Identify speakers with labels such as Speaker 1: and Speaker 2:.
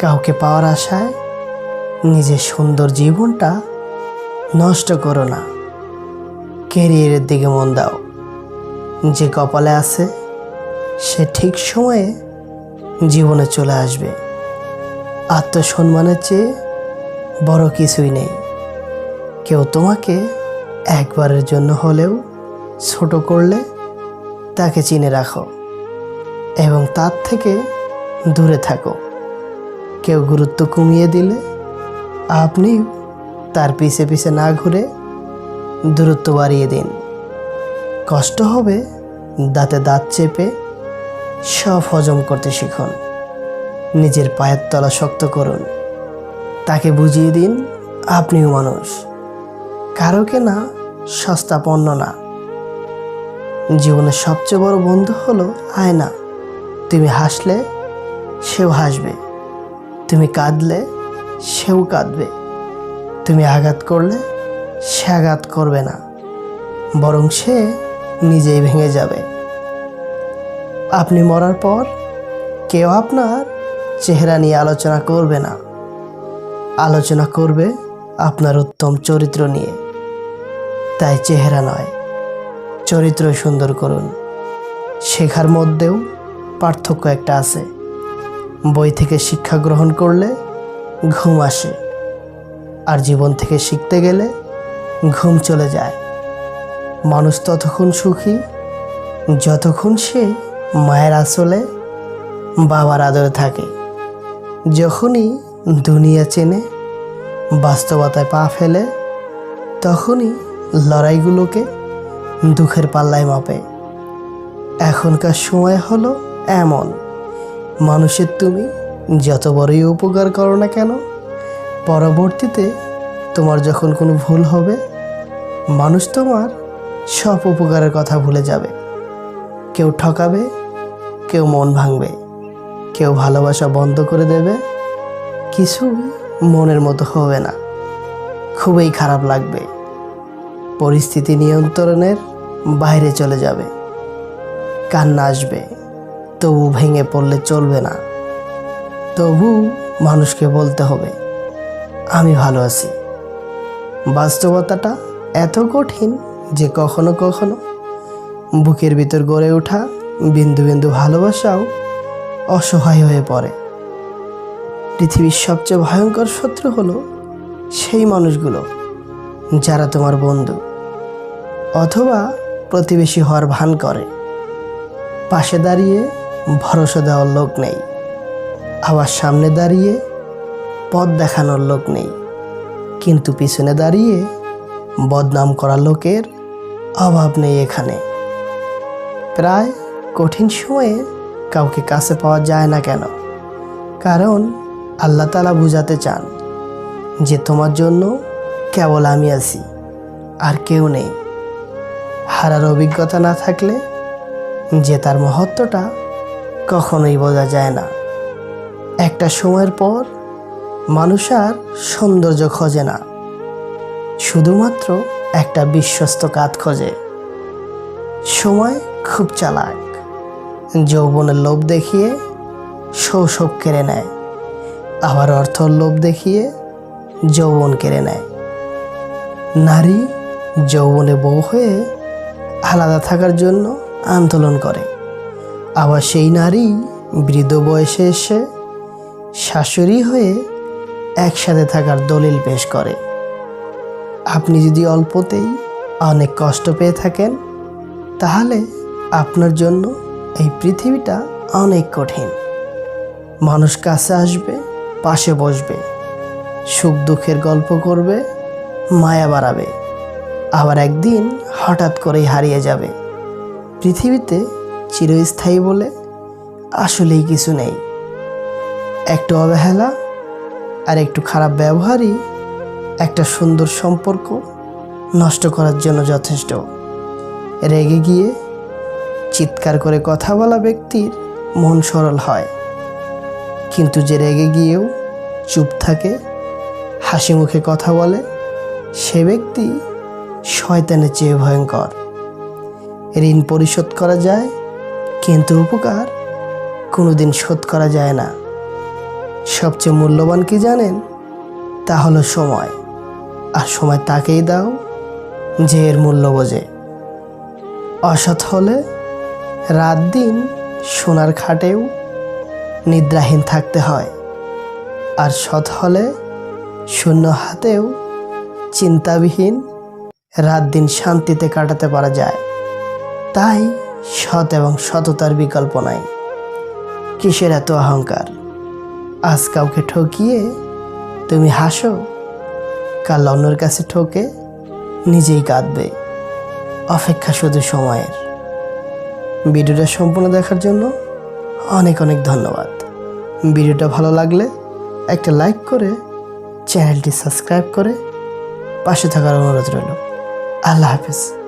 Speaker 1: কাউকে পাওয়ার আশায় নিজের সুন্দর জীবনটা নষ্ট করো না। ক্যারিয়ারের দিকে মন দাও। যে কপালে আছে, সে ঠিক সময়ে জীবনে চলে আসবে। আত্মসম্মানের চেয়ে বড় কিছুই নেই। কেউ তোমাকে একবারের জন্য হলেও ছোট করলে তাকে চিনে রাখো এবং তার থেকে দূরে থাকো। কেউ গুরুত্ব কমিয়ে দিলে আপনি তার পিছে পিছে না ঘুরে দূরত্ব বাড়িয়ে দিন। কষ্ট হবে, দাঁতে দাঁত চেপে সব হজম করতে শিখুন। নিজের পায়ের তলা শক্ত করুন। তাকে বুঝিয়ে দিন, আপনিও মানুষ। কারোকে না, সস্তা পণ্য না। জীবনের সবচেয়ে বড় বন্ধু হলো আয়না। তুমি হাসলে, সেও হাসবে। তুমি কাঁদলে, সেও কাঁদবে। তুমি আঘাত করলে, সে আঘাত করবে না। বরং সে নিজেই ভেঙে যাবে। আপনি মরার পর কেউ আপনার চেহারা নিয়ে আলোচনা করবে না। আলোচনা করবে আপনার উত্তম চরিত্র নিয়ে। তাই চেহারা নয়, চরিত্র সুন্দর করুন। শেখার মধ্যেও পার্থক্য একটা আছে। বই থেকে শিক্ষা গ্রহণ করলে ঘুম আসে আর জীবন থেকে শিখতে গেলে ঘুম চলে যায়। মানুষ ততক্ষণ সুখী যতক্ষণ সে মায়ের আসলে বাবার আদরে থাকে। যখনই দুনিয়া চেনে, বাস্তবতায় পা ফেলে, তখনই লড়াইগুলোকে দুঃখের পাল্লায় মাপে। এখনকার সময় হলো এমন। মানুষের তুমি যত বড়ই উপকার করো না কেন, পরবর্তীতে তোমার যখন কোনো ভুল হবে, মানুষ তোমার সব উপকারের কথা ভুলে যাবে। কেউ ঠকাবে, কেউ মন ভাঙবে, কেউ ভালোবাসা বন্ধ করে দেবে, কিছু মনের মতো হবে না। খুবই খারাপ লাগবে। পরিস্থিতি নিয়ন্ত্রণের বাইরে চলে যাবে। কান্না আসবে। তবু ভেঙে পড়লে চলবে না। তবু মানুষকে বলতে হবে, আমি ভালো আছি। বাস্তবতাটা এত কঠিন যে কখনো কখনো বুকের ভিতর গড়ে ওঠা বিন্দু বিন্দু ভালোবাসাও অসহায় হয়ে পড়ে। পৃথিবীর সবচেয়ে ভয়ঙ্কর শত্রু হলো সেই মানুষগুলো যারা তোমার বন্ধু অথবা প্রতিবেশী হওয়ার ভান করে। পাশে দাঁড়িয়ে ভরসা দেওয়ার লোক নেই। আবার সামনে দাঁড়িয়ে পথ দেখানোর লোক নেই। কিন্তু পিছনে দাঁড়িয়ে বদনাম করা লোকের অভাব নেই এখানে। প্রায় কঠিন সময়ে কাউকে কাছে পাওয়া যায় না কেন? কারণ আল্লাহ তালা বুঝাতে চান যে তোমার জন্য কেবল আমি আছি, আর কেউ নেই। হারার অভিজ্ঞতা না থাকলে যে তার মহত্বটা কখনোই বোঝা যায় না। একটা সময়ের পর মানুষ আর সৌন্দর্য খোঁজে না। শুধুমাত্র একটা বিশ্বস্ত কাত খোঁজে। সময় খুব চালাক। যৌবনের লোভ দেখিয়ে শৈশব কেড়ে নেয়। আবার অর্থর লোভ দেখিয়ে যৌবন কেড়ে নেয়। নারী যৌবনে বউ হয়ে আলাদা থাকার জন্য আন্দোলন করে। আবার সেই নারী বৃদ্ধ বয়সে এসে শাশুড়ি হয়ে একসাথে থাকার দলিল পেশ করে। আপনি যদি অল্পতেই অনেক কষ্ট পেয়ে থাকেন, তাহলে আপনার জন্য এই পৃথিবীটা অনেক কঠিন। মানুষ কাছে আসবে, পাশে বসবে, সুখ দুঃখের গল্প করবে, মায়া বাড়াবে, আবার একদিন হঠাৎ করেই হারিয়ে যাবে। পৃথিবীতে চিরস্থায়ী বলে আসলেই কিছু নেই। একটু অবহেলা আর একটু খারাপ ব্যবহারই একটা সুন্দর সম্পর্ক নষ্ট করার জন্য যথেষ্ট। রেগে গিয়ে চিৎকার করে কথা বলা ব্যক্তির মন সরল হয়। কিন্তু যে রেগে গিয়েও চুপ থাকে, হাসি মুখে কথা বলে, সে ব্যক্তি শয়তানের চেয়ে ভয়ঙ্কর। ঋণ পরিশোধ করা যায় কিন্তু উপকার কোনোদিন শোধ করা যায় না। সবচেয়ে মূল্যবান কি জানেন? তা হলো সময়। আর সময় তাকেই দাও যে এর মূল্য বোঝে। অসৎ হলে রাত দিন সোনার খাটেও নিদ্রাহীন থাকতে হয়। আর সৎ হলে শূন্য হাতেও চিন্তাবিহীন রাত দিন শান্তিতে কাটাতে পারা যায়। তাই সৎ এবং সততার বিকল্প নাই। কিসের এত অহংকার? আজ কাউকে ঠকিয়ে তুমি হাসো, কাল অন্যের কাছে ঠকে নিজেই কাঁদবে। অপেক্ষা শুধু সময়ের। ভিডিওটা সম্পূর্ণ দেখার জন্য অনেক অনেক ধন্যবাদ। ভিডিওটা ভালো লাগলে একটা লাইক করে চ্যানেলটি সাবস্ক্রাইব করে পাশে থাকার অনুরোধ রইল। আল্লাহ হাফিজ।